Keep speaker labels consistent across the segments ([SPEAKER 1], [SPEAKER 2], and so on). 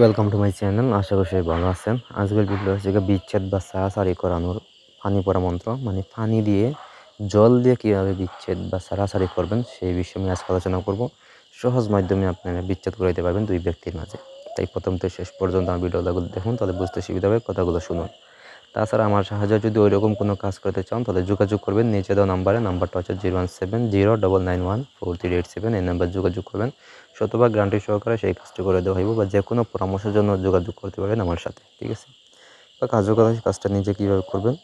[SPEAKER 1] Welcome to my channel আশা করি সবাই ভালো আছেন। আজকের ভিডিও হচ্ছে বিচ্ছেদ বা সারাসারি করানোর পানি পরা মন্ত্র মানে পানি দিয়ে জল দিয়ে কীভাবে বিচ্ছেদ বা সারাসারি করবেন, সেই বিষয়ে আমি আজকে আলোচনা করব। সহজ মাধ্যমে আপনারা বিচ্ছেদ করে দিতে পারবেন দুই ব্যক্তির মাঝে। তাই প্রথম থেকে শেষ পর্যন্ত আমার ভিডিওগুলো দেখুন, তাহলে বুঝতে সুবিধা হবে কথাগুলো শুনুন। তাছাড়া আমার সাহায্যে যদি ওই রকম কোনো কাজ করতে চান, তাহলে যোগাযোগ করবেন। নিচে দেওয়া নাম্বারে নাম্বারটা হচ্ছে zero one seven zero double nine one four three eight seven, এই নাম্বার যোগাযোগ করবেন। শতভাগ গ্যারান্টি সহকারে সেই কাজটি করে দেওয়া হইব বা যে কোনো পরামর্শের জন্য যোগাযোগ করতে পারেন আমার সাথে, ঠিক আছে? বা কাজও করা কাজটা নিজে কীভাবে করবেন?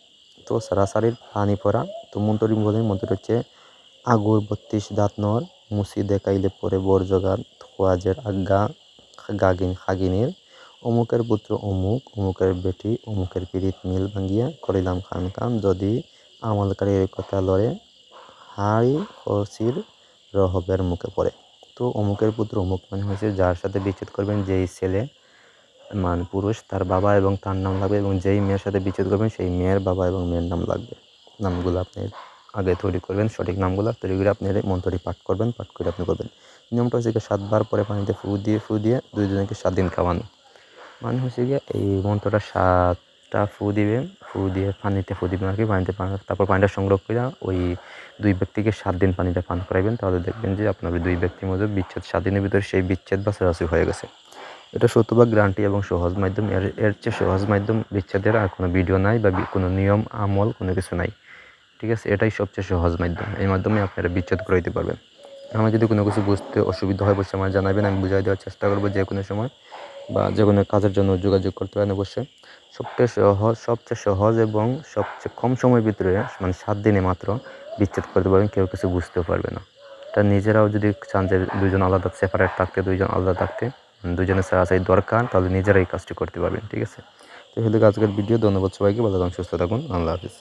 [SPEAKER 1] তো সারাসারির পানি পড়া, তো মন্ত্রী বলে মন্ত্রী হচ্ছে আগুর, বত্রিশ দাঁত নর, মুসি দেখাইলে পরে বর জোগান খোয়াজের আজ্ঞা গাগিন খাগিনীর অমুকের পুত্র অমুক, অমুকের বেটি, অমুকের পীড়িত মিল ভাঙ্গিয়া করিলাম খান খান যদি আমলকারীর কথা লড়ে, হাড়ি হসির রহবের মুখে পড়ে। তো অমুকের পুত্র অমুক মানে হয়েছে যার সাথে বিচ্ছেদ করবেন, যেই ছেলে, মান পুরুষ, তার বাবা এবং তার নাম লাগবে এবং যেই মেয়ের সাথে বিচ্ছেদ করবেন, সেই মেয়ের বাবা এবং মেয়ের নাম লাগবে। নামগুলো আপনি আগে তৈরি করবেন, সঠিক নামগুলো তৈরি করে আপনি মন্ত্রটি পাঠ করবেন, পাঠ করে আপনি করবেন নিয়মটা হচ্ছে সাতবার পরে পানিতে ফু দিয়ে ফু দিয়ে দুইজনকে সাত দিন খাওয়ানো। মানে হচ্ছে গিয়ে এই মন্ত্রটা সাতটা ফু দিবে, ফু দিয়ে পানিতে ফু দিবেন আর কি, পানিতে তারপর পানিটা সংগ্রহ করে ওই দুই ব্যক্তিকে সাত দিন পানিটা পান করাইবেন, তাহলে দেখবেন যে আপনার দুই ব্যক্তির মধ্যে বিচ্ছেদ, সাত দিনের ভিতরে সেই বিচ্ছেদ বা সরাসরি হয়ে গেছে। এটা শতভাগ গ্রান্টি এবং সহজ মাধ্যম, এর এর চেয়ে সহজ মাধ্যম বিচ্ছেদের আর কোনো ভিডিও নাই বা কোনো নিয়ম, আমল কোনো কিছু নাই। ঠিক আছে? এটাই সবচেয়ে সহজ মাধ্যম। এই মাধ্যমে আপনারা বিচ্ছেদ করে দিতে পারবেন। আমার যদি কোনো কিছু বুঝতে অসুবিধা হয় বসে আমার জানাবেন, আমি বুঝাই দেওয়ার চেষ্টা করব যে কোনো সময়। বা যে কোনো কাজের জন্য যোগাযোগ করতে পারেন অবশ্যই। সবচেয়ে সহজ সবচেয়ে সহজ এবং সবচেয়ে কম সময়ের ভিতরে মানে সাত দিনে মাত্র বিচ্ছেদ করতে পারবেন, কেউ কিছু বুঝতেও পারবে না। তা নিজেরাও যদি চান যে দুজন আলাদা সেপারেট থাকতে, দুইজন আলাদা থাকতে দুজনের সারাসারি দরকার, তাহলে নিজেরাই কাজটি করতে পারবেন, ঠিক আছে? তো হলে আজকের ভিডিও, ধন্যবাদ সবাইকে, ভালো থাকুন, সুস্থ থাকুন, আল্লাহ হাফিজ।